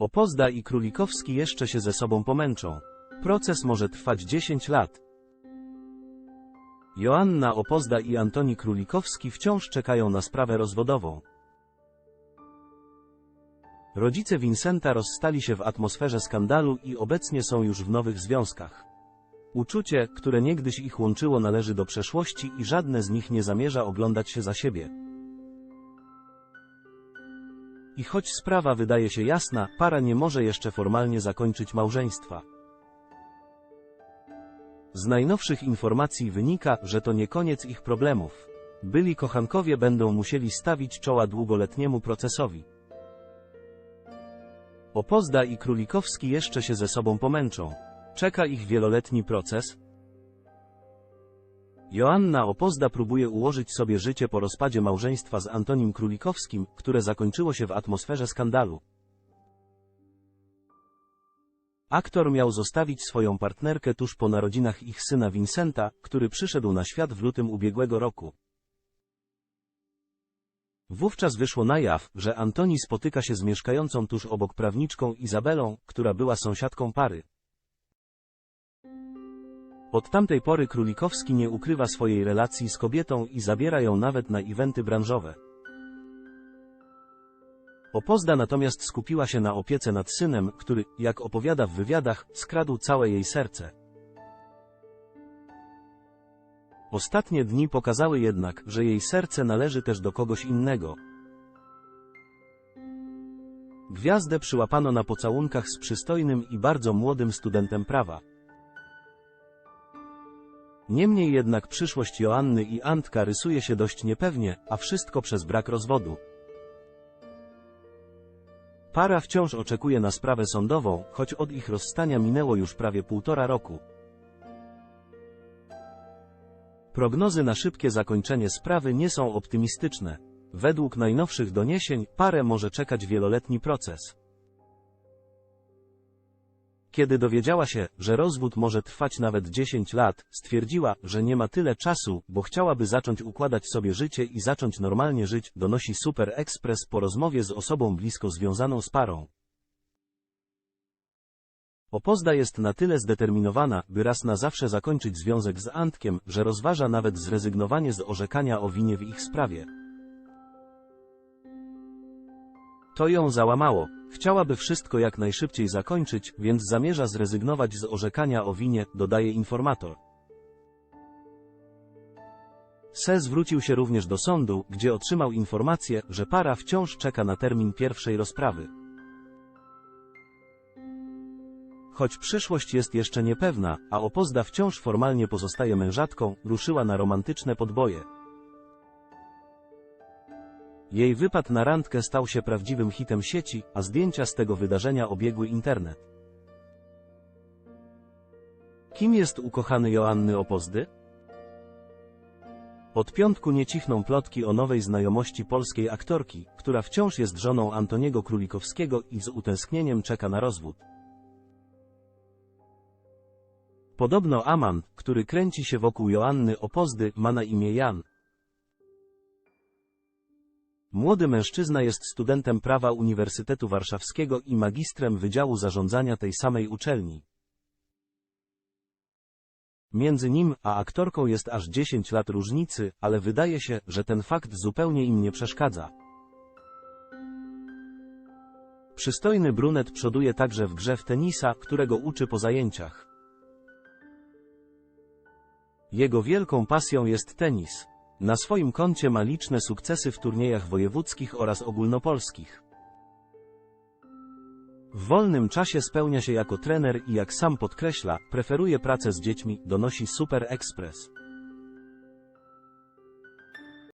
Opozda i Królikowski jeszcze się ze sobą pomęczą. Proces może trwać 10 lat. Joanna Opozda i Antoni Królikowski wciąż czekają na sprawę rozwodową. Rodzice Vincenta rozstali się w atmosferze skandalu i obecnie są już w nowych związkach. Uczucie, które niegdyś ich łączyło należy do przeszłości i żadne z nich nie zamierza oglądać się za siebie. I choć sprawa wydaje się jasna, para nie może jeszcze formalnie zakończyć małżeństwa. Z najnowszych informacji wynika, że to nie koniec ich problemów. Byli kochankowie będą musieli stawić czoła długoletniemu procesowi. Opozda i Królikowski jeszcze się ze sobą pomęczą. Czeka ich wieloletni proces. Joanna Opozda próbuje ułożyć sobie życie po rozpadzie małżeństwa z Antonim Królikowskim, które zakończyło się w atmosferze skandalu. Aktor miał zostawić swoją partnerkę tuż po narodzinach ich syna Vincenta, który przyszedł na świat w lutym ubiegłego roku. Wówczas wyszło na jaw, że Antoni spotyka się z mieszkającą tuż obok prawniczką Izabelą, która była sąsiadką pary. Od tamtej pory Królikowski nie ukrywa swojej relacji z kobietą i zabiera ją nawet na eventy branżowe. Opozda natomiast skupiła się na opiece nad synem, który, jak opowiada w wywiadach, skradł całe jej serce. Ostatnie dni pokazały jednak, że jej serce należy też do kogoś innego. Gwiazdę przyłapano na pocałunkach z przystojnym i bardzo młodym studentem prawa. Niemniej jednak przyszłość Joanny i Antka rysuje się dość niepewnie, a wszystko przez brak rozwodu. Para wciąż oczekuje na sprawę sądową, choć od ich rozstania minęło już prawie półtora roku. Prognozy na szybkie zakończenie sprawy nie są optymistyczne. Według najnowszych doniesień, parę może czekać wieloletni proces. Kiedy dowiedziała się, że rozwód może trwać nawet 10 lat, stwierdziła, że nie ma tyle czasu, bo chciałaby zacząć układać sobie życie i zacząć normalnie żyć, donosi Super Express po rozmowie z osobą blisko związaną z parą. Opozda jest na tyle zdeterminowana, by raz na zawsze zakończyć związek z Antkiem, że rozważa nawet zrezygnowanie z orzekania o winie w ich sprawie. To ją załamało. Chciałaby wszystko jak najszybciej zakończyć, więc zamierza zrezygnować z orzekania o winie, dodaje informator. Se zwrócił się również do sądu, gdzie otrzymał informację, że para wciąż czeka na termin pierwszej rozprawy. Choć przyszłość jest jeszcze niepewna, a Opozda wciąż formalnie pozostaje mężatką, ruszyła na romantyczne podboje. Jej wypad na randkę stał się prawdziwym hitem sieci, a zdjęcia z tego wydarzenia obiegły internet. Kim jest ukochany Joanny Opozdy? Od piątku nie cichną plotki o nowej znajomości polskiej aktorki, która wciąż jest żoną Antoniego Królikowskiego i z utęsknieniem czeka na rozwód. Podobno Aman, który kręci się wokół Joanny Opozdy, ma na imię Jan. Młody mężczyzna jest studentem prawa Uniwersytetu Warszawskiego i magistrem Wydziału Zarządzania tej samej uczelni. Między nim a aktorką jest aż 10 lat różnicy, ale wydaje się, że ten fakt zupełnie im nie przeszkadza. Przystojny brunet przoduje także w grze w tenisa, którego uczy po zajęciach. Jego wielką pasją jest tenis. Na swoim koncie ma liczne sukcesy w turniejach wojewódzkich oraz ogólnopolskich. W wolnym czasie spełnia się jako trener i jak sam podkreśla, preferuje pracę z dziećmi, donosi Super Express.